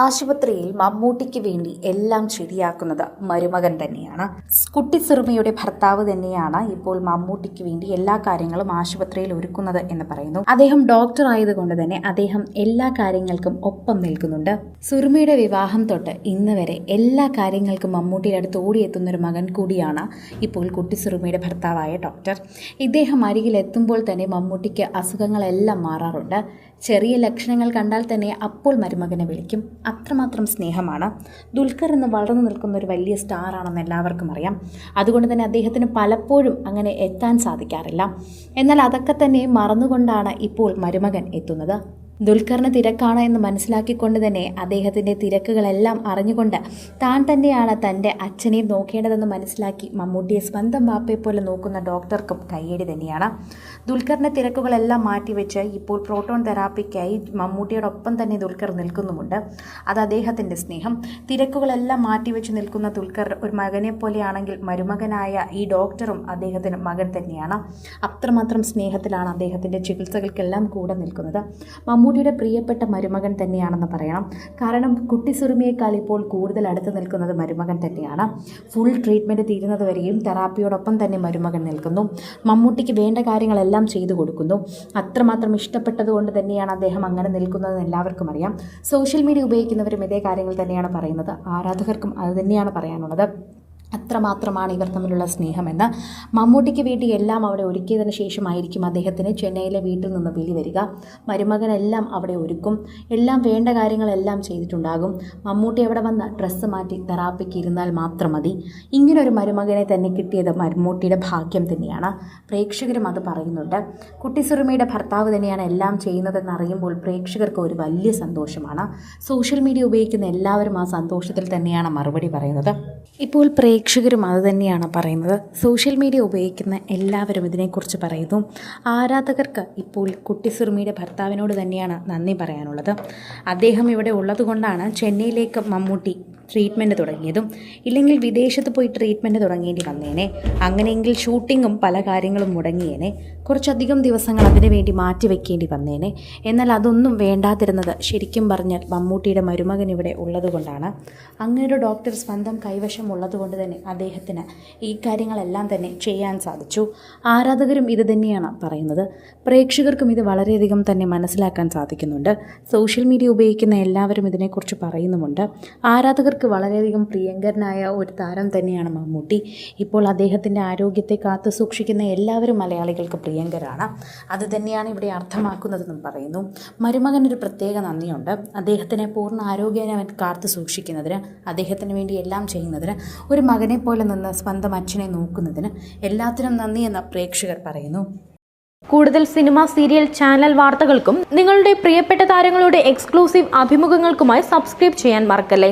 ആശുപത്രിയിൽ മമ്മൂട്ടിക്ക് വേണ്ടി എല്ലാം ശരിയാക്കുന്നത് മരുമകൻ തന്നെയാണ്. കുട്ടി സിറുമയുടെ ഭർത്താവ് തന്നെയാണ് ഇപ്പോൾ മമ്മൂട്ടിക്ക് വേണ്ടി എല്ലാ കാര്യങ്ങളും ആശുപത്രിയിൽ ഒരുക്കുന്നത് എന്ന് പറയുന്നു. അദ്ദേഹം ഡോക്ടർ ആയതുകൊണ്ട് തന്നെ അദ്ദേഹം എല്ലാ കാര്യങ്ങൾക്കും ഒപ്പം നിൽക്കുന്നുണ്ട്. സുറുമയുടെ വിവാഹം തൊട്ട് ഇന്ന് വരെ എല്ലാ കാര്യങ്ങൾക്കും മമ്മൂട്ടിയുടെ അടുത്ത് ഓടിയെത്തുന്ന ഒരു മകൻ കൂടിയാണ് ഇപ്പോൾ കുട്ടി സുറുമയുടെ ഭർത്താവായ ഡോക്ടർ. ഇദ്ദേഹം അരികിൽ എത്തുമ്പോൾ തന്നെ മമ്മൂട്ടിക്ക് അസുഖങ്ങളെല്ലാം മാറാറുണ്ട്. ചെറിയ ലക്ഷണങ്ങൾ കണ്ടാൽ തന്നെ അപ്പോൾ മരുമകനെ വിളിക്കും. അത്രമാത്രം സ്നേഹമാണ്. ദുൽഖർ എന്ന് വളർന്നു നിൽക്കുന്ന ഒരു വലിയ സ്റ്റാർ ആണെന്ന് എല്ലാവർക്കും അറിയാം. അതുകൊണ്ട് തന്നെ അദ്ദേഹത്തിന് പലപ്പോഴും അങ്ങനെ എത്താൻ സാധിക്കാറില്ല. എന്നാൽ അതൊക്കെ തന്നെ മറന്നുകൊണ്ടാണ് ഇപ്പോൾ മരുമകൻ എത്തുന്നത്. ദുൽഖറിന് തിരക്കാണ് എന്ന് മനസ്സിലാക്കിക്കൊണ്ട് തന്നെ അദ്ദേഹത്തിന്റെ തിരക്കുകളെല്ലാം അറിഞ്ഞുകൊണ്ട് താൻ തന്നെയാണ് തന്റെ അച്ഛനെയും നോക്കേണ്ടതെന്ന് മനസ്സിലാക്കി മമ്മൂട്ടിയെ സ്വന്തം ബാപ്പയെ പോലെ നോക്കുന്ന ഡോക്ടർക്കും കയ്യേടി തന്നെയാണ്. ദുൽഖറിന്റെ തിരക്കുകളെല്ലാം മാറ്റിവെച്ച് ഇപ്പോൾ പ്രോട്ടോൺ തെറാപ്പിക്കായി മമ്മൂട്ടിയോടൊപ്പം തന്നെ ദുൽഖർ നിൽക്കുന്നുമുണ്ട്. അത് അദ്ദേഹത്തിന്റെ സ്നേഹം. തിരക്കുകളെല്ലാം മാറ്റിവെച്ച് നിൽക്കുന്ന ദുൽഖർ ഒരു മകനെ പോലെയാണെങ്കിൽ മരുമകനായ ഈ ഡോക്ടറും അദ്ദേഹത്തിന് മകൻ തന്നെയാണ്. അത്രമാത്രം സ്നേഹത്തിലാണ് അദ്ദേഹത്തിന്റെ ചികിത്സകൾക്കെല്ലാം കൂടെ നിൽക്കുന്നത്. മമ്മൂട്ടിയുടെ പ്രിയപ്പെട്ട മരുമകൻ തന്നെയാണെന്ന് പറയണം. കാരണം കുട്ടി സുറുമിയേക്കാൾ ഇപ്പോൾ കൂടുതൽ അടുത്ത് നിൽക്കുന്നത് മരുമകൻ തന്നെയാണ്. ഫുൾ ട്രീറ്റ്മെന്റ് തീരുന്നത് വരെയും തെറാപ്പിയോടൊപ്പം തന്നെ മരുമകൻ നിൽക്കുന്നു. മമ്മൂട്ടിക്ക് വേണ്ട കാര്യങ്ങളെല്ലാം ചെയ്തു കൊടുക്കുന്നു. അത്രമാത്രം ഇഷ്ടപ്പെട്ടതുകൊണ്ട് തന്നെയാണ് അദ്ദേഹം അങ്ങനെ നിൽക്കുന്നതെന്ന് എല്ലാവർക്കും അറിയാം. സോഷ്യൽ മീഡിയ ഉപയോഗിക്കുന്നവരും ഇതേ കാര്യങ്ങൾ തന്നെയാണ് പറയുന്നത്. ആരാധകർക്കും അത് തന്നെയാണ് പറയാനുള്ളത്. അത്രമാത്രമാണ് ഇവർ തമ്മിലുള്ള സ്നേഹമെന്ന് മമ്മൂട്ടിക്ക് വേണ്ടി എല്ലാം അവിടെ ഒരുക്കിയതിന് ശേഷമായിരിക്കും അദ്ദേഹത്തിന് ചെന്നൈയിലെ വീട്ടിൽ നിന്ന് വിളി വരിക. മരുമകനെല്ലാം അവിടെ ഒരുക്കും. എല്ലാം വേണ്ട കാര്യങ്ങളെല്ലാം ചെയ്തിട്ടുണ്ടാകും. മമ്മൂട്ടി അവിടെ വന്ന് ഡ്രസ്സ് മാറ്റി തെറാപ്പിക്ക് ഇരുന്നാൽ മാത്രം മതി. ഇങ്ങനൊരു മരുമകനെ തന്നെ കിട്ടിയത് മമ്മൂട്ടിയുടെ ഭാഗ്യം തന്നെയാണ്. പ്രേക്ഷകരും അത് പറയുന്നുണ്ട്. കുട്ടി സുറുമയുടെ ഭർത്താവ് തന്നെയാണ് എല്ലാം ചെയ്യുന്നതെന്ന് അറിയുമ്പോൾ പ്രേക്ഷകർക്ക് ഒരു വലിയ സന്തോഷമാണ്. സോഷ്യൽ മീഡിയ ഉപയോഗിക്കുന്ന എല്ലാവരും ആ സന്തോഷത്തിൽ തന്നെയാണ് മറുപടി പറയുന്നത്. ഇപ്പോൾ പ്രേക്ഷകരും അത് തന്നെയാണ് പറയുന്നത്. സോഷ്യൽ മീഡിയ ഉപയോഗിക്കുന്ന എല്ലാവരും ഇതിനെക്കുറിച്ച് പറയുന്നു. ആരാധകർക്ക് ഇപ്പോൾ കുട്ടി സുറുമിയുടെ ഭർത്താവിനോട് തന്നെയാണ് നന്ദി പറയാനുള്ളത്. അദ്ദേഹം ഇവിടെ ഉള്ളതുകൊണ്ടാണ് ചെന്നൈയിലേക്ക് മമ്മൂട്ടി ട്രീറ്റ്മെന്റ് തുടങ്ങിയതും ഇല്ലെങ്കിൽ വിദേശത്ത് പോയി ട്രീറ്റ്മെന്റ് തുടങ്ങേണ്ടി വന്നേനെ. അങ്ങനെയെങ്കിൽ ഷൂട്ടിങ്ങും പല കാര്യങ്ങളും മുടങ്ങിയേനെ. കുറച്ചധികം ദിവസങ്ങൾ അതിനു വേണ്ടി മാറ്റി വെക്കേണ്ടി വന്നേനെ. എന്നാൽ അതൊന്നും വേണ്ടാതിരുന്നത് ശരിക്കും പറഞ്ഞാൽ മമ്മൂട്ടിയുടെ മരുമകൻ ഇവിടെ ഉള്ളതുകൊണ്ടാണ്. അങ്ങനെ ഒരു ഡോക്ടർ സ്വന്തം കൈവശം ഉള്ളതുകൊണ്ട് തന്നെ അദ്ദേഹത്തിന് ഈ കാര്യങ്ങളെല്ലാം തന്നെ ചെയ്യാൻ സാധിച്ചു. ആരാധകരും ഇത് തന്നെയാണ് പറയുന്നത്. പ്രേക്ഷകർക്കും ഇത് വളരെയധികം തന്നെ മനസ്സിലാക്കാൻ സാധിക്കുന്നുണ്ട്. സോഷ്യൽ മീഡിയ ഉപയോഗിക്കുന്ന എല്ലാവരും ഇതിനെക്കുറിച്ച് പറയുന്നുമുണ്ട്. ആരാധകർക്ക് വളരെയധികം പ്രിയങ്കരനായ ഒരു താരം തന്നെയാണ് മമ്മൂട്ടി. ഇപ്പോൾ അദ്ദേഹത്തിന്റെ ആരോഗ്യത്തെ കാത്തു സൂക്ഷിക്കുന്ന എല്ലാവരും മലയാളികൾക്ക് പ്രിയങ്കരാണ്. അത് തന്നെയാണ് ഇവിടെ അർത്ഥമാക്കുന്നതെന്നും പറയുന്നു. മരുമകനൊരു പ്രത്യേക നന്ദിയുണ്ട്. അദ്ദേഹത്തിനെ പൂർണ ആരോഗ്യനെ കാത്തു സൂക്ഷിക്കുന്നതിന് അദ്ദേഹത്തിന് വേണ്ടി എല്ലാം ചെയ്യുന്നതിന് ഒരു മകനെ പോലെ നിന്ന് സ്വന്തം അച്ഛനെ നോക്കുന്നതിന് എല്ലാത്തിനും നന്ദി എന്ന് പ്രേക്ഷകർ പറയുന്നു. കൂടുതൽ സിനിമ സീരിയൽ ചാനൽ വാർത്തകൾക്കും നിങ്ങളുടെ പ്രിയപ്പെട്ട താരങ്ങളുടെ എക്സ്ക്ലൂസീവ് അഭിമുഖങ്ങൾക്കുമായി സബ്സ്ക്രൈബ് ചെയ്യാൻ മറക്കല്ലേ?